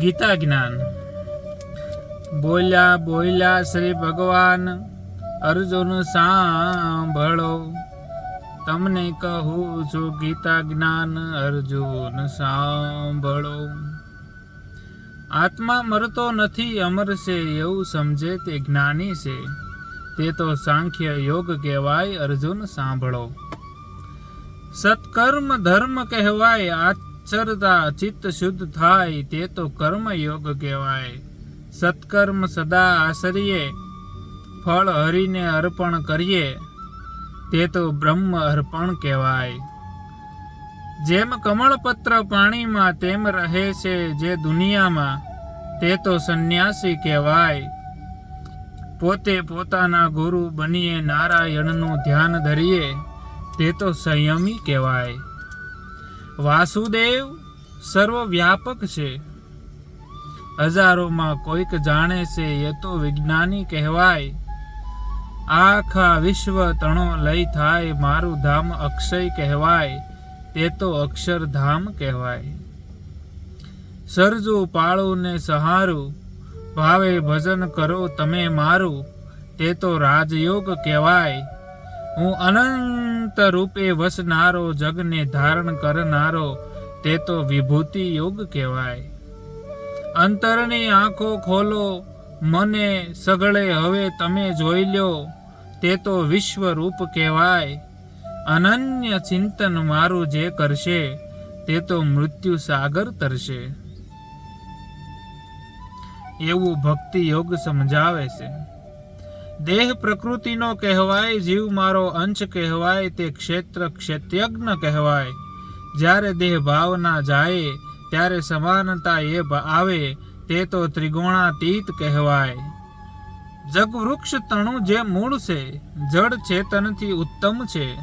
ગીતા જ્ઞાન. બોલ્યા બોલ્યા શ્રી ભગવાન, અર્જુન સાંભળો. તમને કહું છું ગીતા જ્ઞાન, અર્જુન સાંભળો. આત્મા મરતો નથી, અમર છે, એવું સમજે તે જ્ઞાની છે. તે તો સાંખ્ય યોગ કહેવાય, અર્જુન સાંભળો. સત્કર્મ ધર્મ કહેવાય આચરતા ચિત્ત શુદ્ધ થાય તે તો કર્મ યોગ કહેવાય. સત્કર્મ સદા આશરીએ ફળ હરીને અર્પણ કરીએ, તે તો બ્રહ્મ અર્પણ કહેવાય. જેમ કમળપત્ર પાણીમાં તેમ રહે છે જે દુનિયામાં, તે તો સંન્યાસી કહેવાય. પોતે પોતાના ગુરુ બનીએ નારાયણનું ધ્યાન ધરીએ, તે તો સંયમી કહેવાય. વાસુદેવ સર્વવ્યાપક છે. હજારોમાં કોઈક જાણે છે, એ તો વિજ્ઞાની કહેવાય. આખા વિશ્વ તણો લઈ થાય, મારું ધામ અક્ષય કહેવાય, તે તો અક્ષરધામ કહેવાય. સરજુ પાળું ને સહારું, ભાવે ભજન કરો તમે મારું, તે તો રાજયોગ કહેવાય. હું અનંત રૂપે વસનારો, જગને ધારણ કરનારો, તે તો વિભૂતિ યોગ કહેવાય. અંતરની આંખો ખોલો, મને સગળે હવે તમે જોઈ લ્યો તે તો વિશ્વ રૂપ કહેવાય. અનન્ય ચિંતન મારું જે કરશે, તે તો મૃત્યુ સાગર તરશે. એવું ભક્તિ યોગ સમજાવે છે. દેહ પ્રકૃતિનો કહેવાય, જીવ મારો અંશ કહેવાય, તે ક્ષેત્ર ક્ષેત્યજ્ઞ કહેવાય. જ્યારે દેહ ભાવના જાય, ત્યારે સમાનતા એ આવે, તે તો ત્રિગુણાતીત કહેવાય. જગવૃક્ષ તણું જે મૂળ છે જડ ચેતનથી ઉત્તમ છે,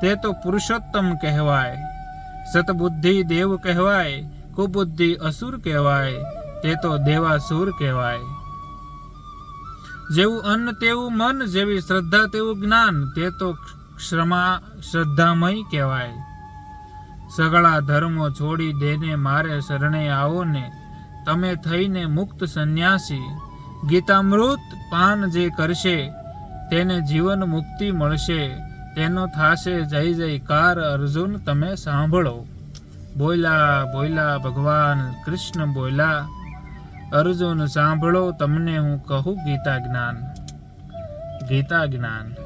તે તો પુરુષોત્તમ કહેવાય. સતબુદ્ધિ દેવ કહેવાય, કુબુદ્ધિ અસુર કહેવાય, તે તો દેવાસુર કહેવાય. જેવું અન્ન તેવું મન, જેવી શ્રદ્ધા તેવું જ્ઞાન, તે તો શ્રમા શ્રદ્ધામય કહેવાય. સગળા ધર્મો છોડી દેને મારે શરણે આવો ને. તમે થઈને મુક્ત સંન્યાસી. ગીતામૃત પાન જે કરશે, તેને જીવન મુક્તિ મળશે. તેનો થાશે જય જયકાર અર્જુન, તમે સાંભળો. બોલ્યા બોલ્યા ભગવાન કૃષ્ણ બોલ્યા અર્જુન સાંભળો તમને હું કહું ગીતા જ્ઞાન. ગીતા જ્ઞાન.